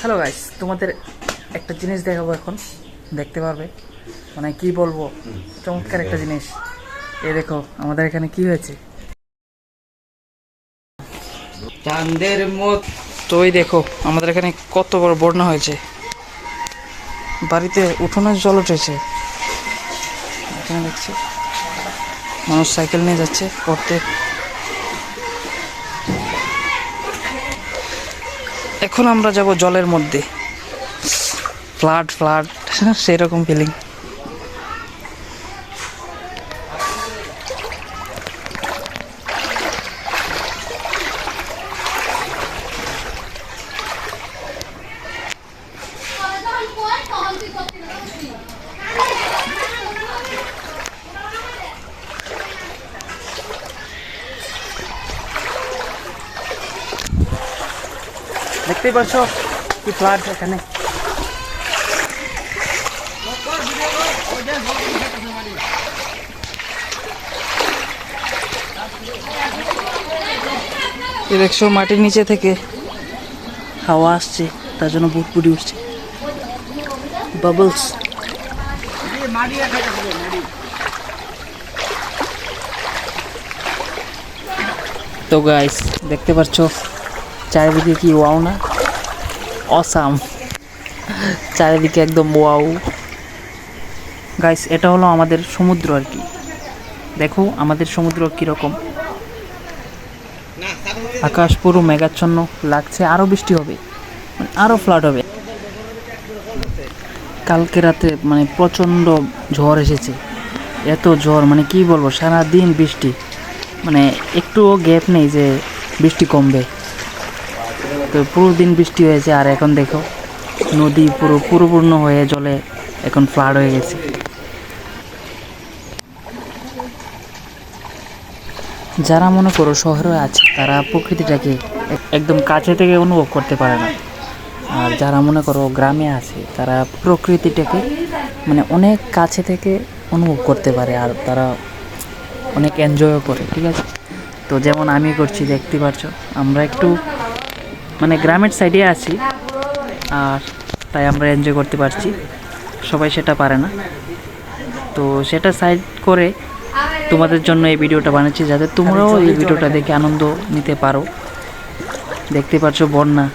Hello guys তোমাদের একটা জিনিস দেখাবো এখন। দেখতে পারবে? মানে কি বলব? চমৎকার একটা জিনিস। এ দেখো আমাদের এখানে কি হয়েছে? চাঁদের মত। তো ওই দেখো আমাদের এখানে কত বড় বন্যা হয়েছে। বাড়িতে উঠোনের জল উঠেছে। এখানে দেখছি মানুষ সাইকেল নিয়ে যাচ্ছে পড়তে এখন আমরা যাব জলের মধ্যে। ফ্লাড ফ্লাড সেরকম ফিলিং দেখতেই পাচ্ছ কি ফ্লাড এখানে। দেখছ মাটির নিচে থেকে হাওয়া আসছে, তার জন্য বুট বুটি উঠছে। বাবলস তো গাইস দেখতে পাচ্ছ চারিদিকে কি ওয়াও না? অসাম। চারিদিকে একদম ওয়াও। গাইস এটা হলো আমাদের সমুদ্র আর কি। দেখো আমাদের সমুদ্র কীরকম। আকাশ পুরো মেঘাচ্ছন্ন লাগছে আরও বৃষ্টি হবে। মানে আরও ফ্লাড হবে। কালকে রাতে মানে প্রচণ্ড ঝড় এসেছে। এত ঝড় মানে কি বলব সারা দিন বৃষ্টি। মানে একটুও গ্যাপ নেই যে বৃষ্টি কমবে। তো পুরো দিন বৃষ্টি হয়েছে, আর এখন দেখো, নদী পুরো পুরোপূর্ণ হয়ে জলে এখন ফ্লাড হয়ে গেছে। যারা মনে করো শহরে আছে, তারা প্রকৃতিটাকে একদম কাছে থেকে অনুভব করতে পারে না। আর যারা মনে করো গ্রামে আছে, তারা প্রকৃতিটাকে মানে অনেক কাছে থেকে অনুভব করতে পারে, আর তারা অনেক এনজয়ও করে, ঠিক আছে? তো যেমন আমি করছি, দেখতে পাচ্ছ আমরা একটু মানে গ্রামের সাইডে আছি, আর তাই আমরা এনজয় করতে পারছি। সবাই সেটা পারে না। তো সেটা সাইড করে তোমাদের জন্য এই ভিডিওটা বানাচ্ছি, যাতে তোমরাও এই ভিডিওটা দেখে আনন্দ নিতে পারো। দেখতে পাচ্ছ বন্যা।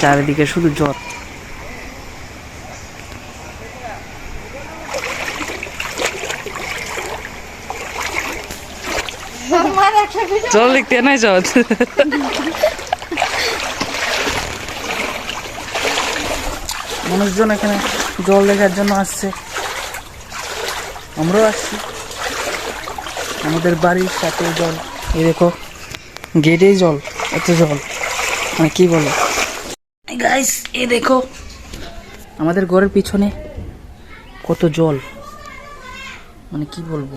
চারিদিকে শুধু জ্বর জল লিখতে নাই জল। মানুষজন এখানে জল দেখার জন্য আসছে। আমরাও আসছি। আমাদের বাড়ির সাথে জল। এ দেখো, গেটেই জল, এত জল। মানে কি বলো? গাইস এ দেখো, আমাদের ঘরের পিছনে কত জল। মানে কি বলব?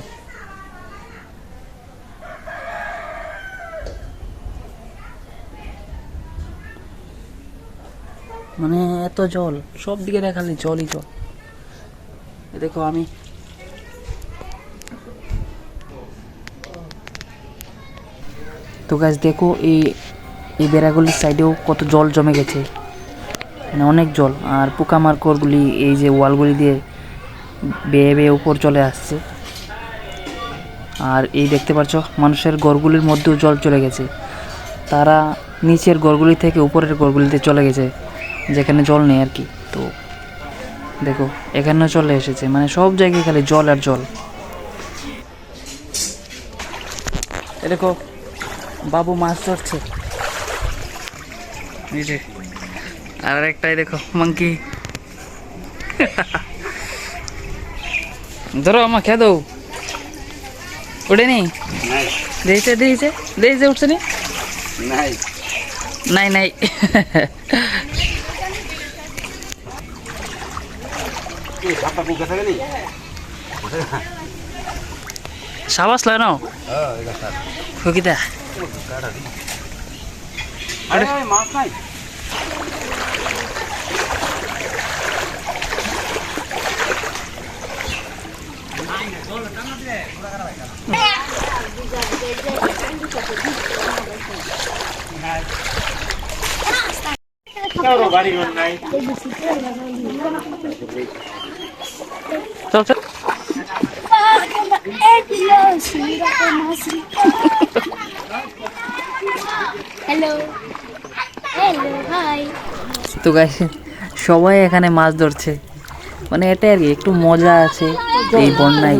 মানে এত জল। সব দিকে দেখালে জলই জল। দেখো, আমি তো গাছ দেখো এই এই বেড়াগুলির সাইডেও কত জল জমে গেছে। মানে অনেক জল। আর পোকামাকড়গুলি এই যে ওয়ালগুলি দিয়ে বেয়ে বেয়ে উপর চলে আসছে। আর এই দেখতে পাচ্ছ, মানুষের ঘরগুলির মধ্যেও জল চলে গেছে। তারা নিচের ঘরগুলি থেকে উপরের ঘরগুলিতে চলে গেছে। যেখানে জল নেই আর কি। তো দেখো এখানেও চলে এসেছে। মানে সব জায়গায় খালি জল আর জল। এ দেখো বাবু মাছ ধরছে। আর একটাই দেখো মাংকি ধরো আমার খেয়ে দৌ উঠেনি নাই। দিয়েছে দিয়েছে দিয়েছে উঠছে নি? নাই। নাই নাই কি সাপটা কুকা থাকে নি সাবাস লয় নাও। হ্যাঁ এটা সাপ ফুকিতা কাটা দি নাই। চল চল হ্যালো হ্যালো হাই তো গাইস সবাই এখানে মাছ ধরছে। মানে এটা আর কি একটু মজা আছে এই বন্যায়।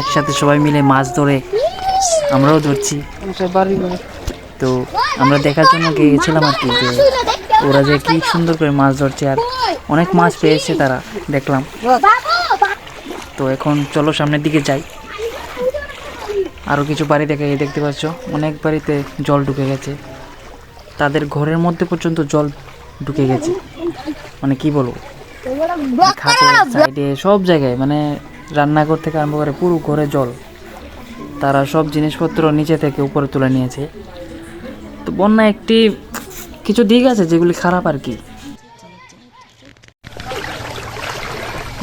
একসাথে সবাই মিলে মাছ ধরে আমরাও ধরছি। তো আমরা দেখার জন্য গিয়েছিলাম আর কি যে ওরা যে কি সুন্দর করে মাছ ধরছে আর অনেক মাছ পেয়েছে তারা দেখলাম। তো এখন চলো সামনের দিকে যাই। আরও কিছু বাড়ি দেখে দেখতে পাচ্ছ, অনেক বাড়িতে জল ঢুকে গেছে। তাদের ঘরের মধ্যে পর্যন্ত জল ঢুকে গেছে। মানে কি বলব? খাটে সব জায়গায় মানে রান্নাঘর থেকে আরম্ভ করে পুরো ঘরে জল। তারা সব জিনিসপত্র নিচে থেকে উপরে তুলে নিয়েছে। তো বন্যা একটি কিছু দিক আছে যেগুলি খারাপ আর কি।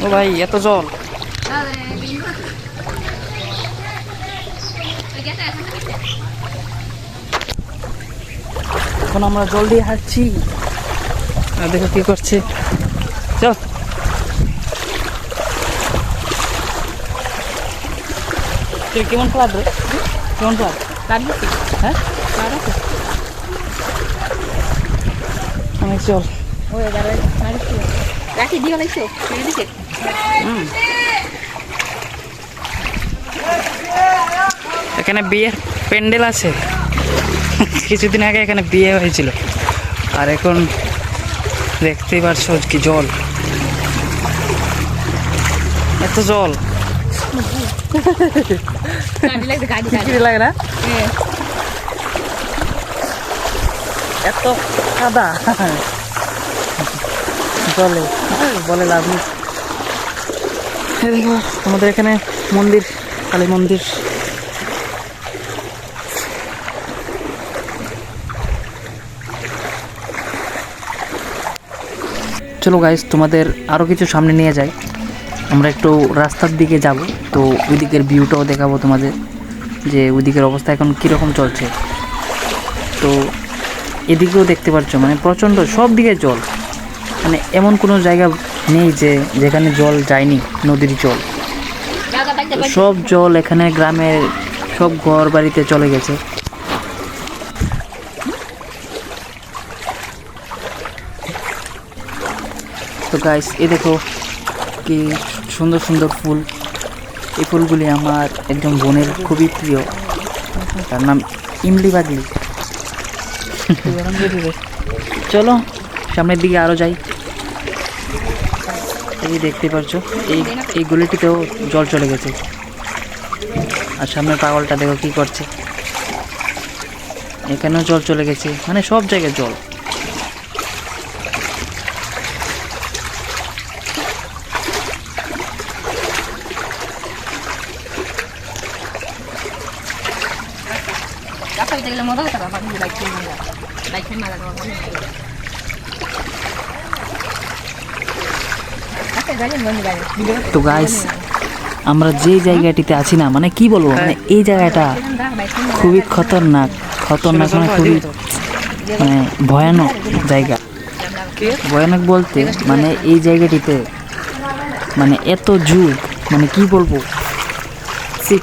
ও ভাই, এত জল। এখন আমরা জল দিয়ে হাঁটছি আর দেখো কি করছে চল তুই কেমন রে কেমন ফ্লাড হ্যাঁ অনেক জল রাখি দিয়ে লাগছে দিকে এখানে বিয়ের প্যান্ডেল আছে। কিছুদিন আগে এখানে বিয়ে হয়েছিল। আর এখন দেখতেই পারছ কি জল। এত জল। লাগে না? এত কাদা জলে। বলে লাভ নেই। আমাদের এখানে মন্দির, কালী মন্দির। চলো গাইস তোমাদের আরও কিছু সামনে নিয়ে যাই। আমরা একটু রাস্তার দিকে যাব, তো ওই দিকের ভিউটাও দেখাবো তোমাদের যে ওইদিকের অবস্থা এখন কীরকম চলছে। তো এদিকেও দেখতে পাচ্ছ মানে প্রচণ্ড সব দিকে জল। মানে এমন কোনো জায়গা নেই যে যেখানে জল যায়নি, নদীর জল। সব জল এখানে গ্রামের সব ঘর বাড়িতে চলে গেছে। তো গাইস এ দেখো কি সুন্দর সুন্দর ফুল। এই ফুলগুলি আমার একজন বোনের খুবই প্রিয়। তার নাম ইমলি বাগলি। চলো, সামনের দিকে আরও যাই। এই দেখতে পারছ, এই এই গলিটিতেও জল চলে গেছে। আর সামনের পাগলটা দেখো কি করছে। এখানেও জল চলে গেছে মানে সব জায়গায় জল রাস্তা দিতে গেলে মজা তো গাইস আমরা যে জায়গাটিতে আছি না মানে কি বলব মানে এই জায়গাটা খুবই খতরনাক খতরনাক মানে খুবই মানে ভয়ানক জায়গা। ভয়ানক বলতে মানে এই জায়গাটিতে মানে এত যুগ মানে কি বলব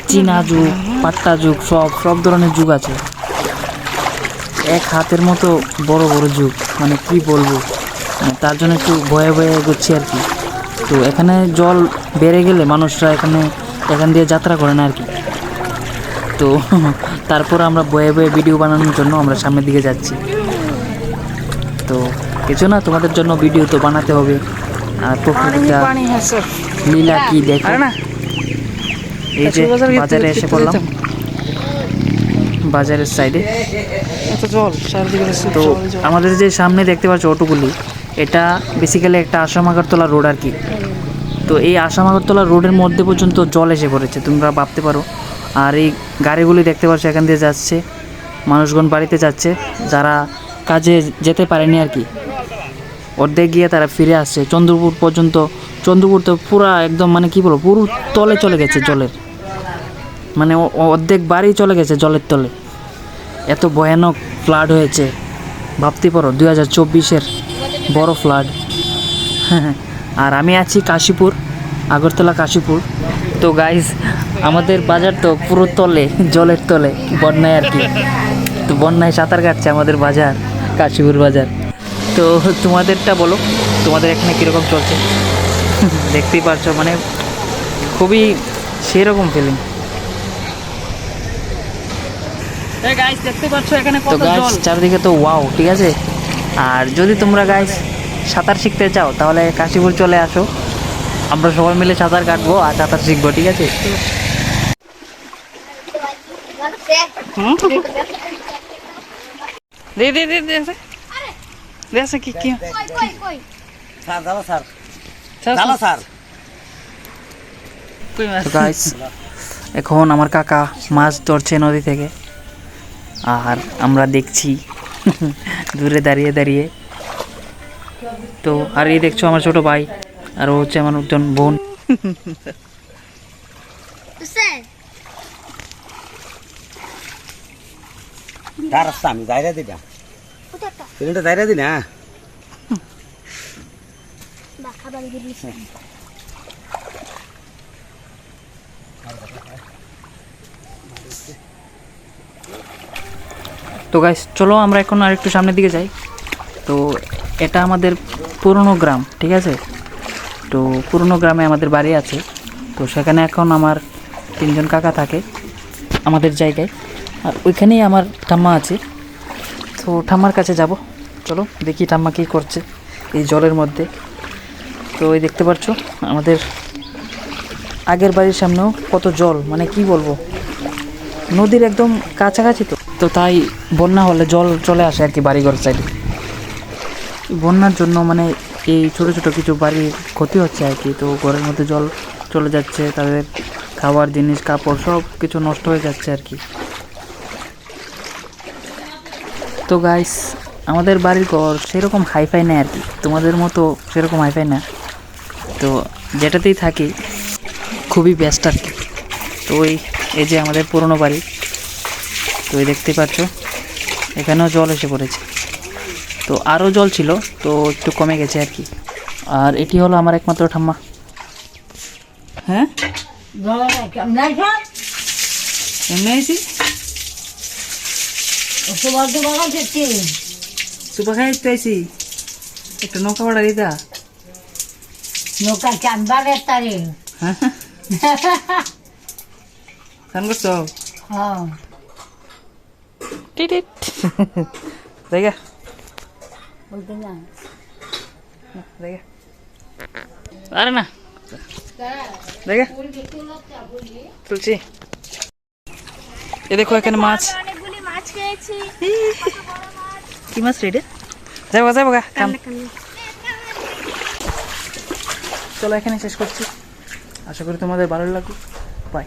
চীনা যুগ পাট্টা যুগ, সব সব ধরনের যুগ আছে। এক হাতের মতো বড় বড় যুগ মানে কি বলব? মানে তার জন্য একটু ভয়ে ভয়ে এগোচ্ছি আর কি। তো এখানে জল বেড়ে গেলে মানুষরা এখানে এখান দিয়ে যাত্রা করে না আর কি। তো তারপর আমরা বয়ে বয়ে ভিডিও বানানোর জন্য আমরা সামনের দিকে যাচ্ছি। তো কিছু না তোমাদের জন্য ভিডিও তো বানাতে হবে। আর প্রকৃতিটা লীলা কি দেখো? এই যে বাজারে এসে পড়লাম। বাজারের সাইডে তো আমাদের যে সামনে দেখতে পাচ্ছ অটোগুলি এটা বেসিক্যালি একটা আসাম আগরতলা রোড আর কি। তো এই আসাম আগরতলা রোডের মধ্যে পর্যন্ত জল এসে পড়েছে তোমরা ভাবতে পারো। আর এই গাড়িগুলি দেখতে পাচ্ছ এখান দিয়ে যাচ্ছে মানুষগণ বাড়িতে যাচ্ছে যারা কাজে যেতে পারেনি আর কি। অর্ধেক গিয়ে তারা ফিরে আসছে। চন্দ্রপুর পর্যন্ত চন্দ্রপুর তো পুরা একদম মানে কি বলব পুরো তলে চলে গেছে জলের। মানে অর্ধেক বাড়ি চলে গেছে জলের তলে। এত ভয়ানক ফ্লাড হয়েছে। ভাবতে পারো, দুই হাজার চব্বিশের বড় ফ্লাড আর আমি আছি কাশীপুর, আগরতলা কাশীপুর। তো গাইজ আমাদের বাজার তো পুরো তলে, জলের তলে, বন্যায় আর কি। তো বন্যায় সাঁতার কাটছে আমাদের বাজার, কাশীপুর বাজার। তো তোমাদেরটা বলো, তোমাদের এখানে কীরকম চলছে? দেখতেই পারছ মানে খুবই সেরকম ফিলিং দেখতে পাচ্ছ এখানে তো গাইস চারদিকে তো ওয়াও ঠিক আছে? আর যদি তোমরা গাইস সাঁতার শিখতে চাও তাহলে কাশীপুর চলে আসো। আমরা সবাই মিলে সাঁতার কাটবো আর সাঁতার শিখব ঠিক আছে? দে দে দে দে দে। কি কি? স্যার দাদা স্যার। দাদা স্যার। এখন আমার কাকা মাছ ধরছে নদী থেকে। আর আমরা দেখছি। দূরে দাঁড়িয়ে দাঁড়িয়ে। তো আর এই দেখছ আমার ছোট ভাই আর ও হচ্ছে আমার একজন বোন। রাস্তা আমি দিই না। দায়রা দিই না? তো গাইস চলো আমরা এখন আর একটু সামনের দিকে যাই। তো এটা আমাদের পুরনো গ্রাম, ঠিক আছে? তো পুরনো গ্রামে আমাদের বাড়ি আছে। তো সেখানে এখন আমার তিনজন কাকা থাকে আমাদের জায়গায়। আর ওইখানেই আমার ঠাম্মা আছে। তো ঠাম্মার কাছে যাব। চলো দেখি ঠাম্মা কী করছে এই জলের মধ্যে। তো এই দেখতে পাচ্ছ আমাদের আগের বাড়ির সামনেও কত জল মানে কি বলব? নদীর একদম কাছাকাছি তো। তো তাই বন্যা হলে জল চলে আসে আর কি বাড়িঘর সাইডে বন্যার জন্য মানে এই ছোট ছোট কিছু বাড়ির ক্ষতি হচ্ছে আর কি। তো ঘরের মধ্যে জল চলে যাচ্ছে, তাদের খাবার জিনিস, কাপড় সব কিছু নষ্ট হয়ে যাচ্ছে আর কি। তো গাইস আমাদের বাড়ির ঘর সেরকম হাইফাই নেই আর কি। তোমাদের মতো সেরকম হাইফাই না। তো যেটাতেই থাকি, খুবই ব্যস্ত আর কি। তো ওই এই যে আমাদের পুরনো বাড়ি তো এই দেখতে পাচ্ছ। এখানেও জল এসে পড়েছে। তো আরও জল ছিল তো একটু কমে গেছে আর কি। আর এটি হলো আমার একমাত্র ঠাম্মা। হ্যাঁ? একটা নৌকা ভাড়া দিতা। নৌকা রেতারে হ্যাঁ করছ? হ্যাঁ। টিটিট দেখা বলতে না দেখা আরে না দেখা তুলছি এ দেখো এখানে মাছ। কি মাছ রে যাব যাব গা কাম। চলো এখানে শেষ করছি। আশা করি তোমাদের ভালো লাগবে বাই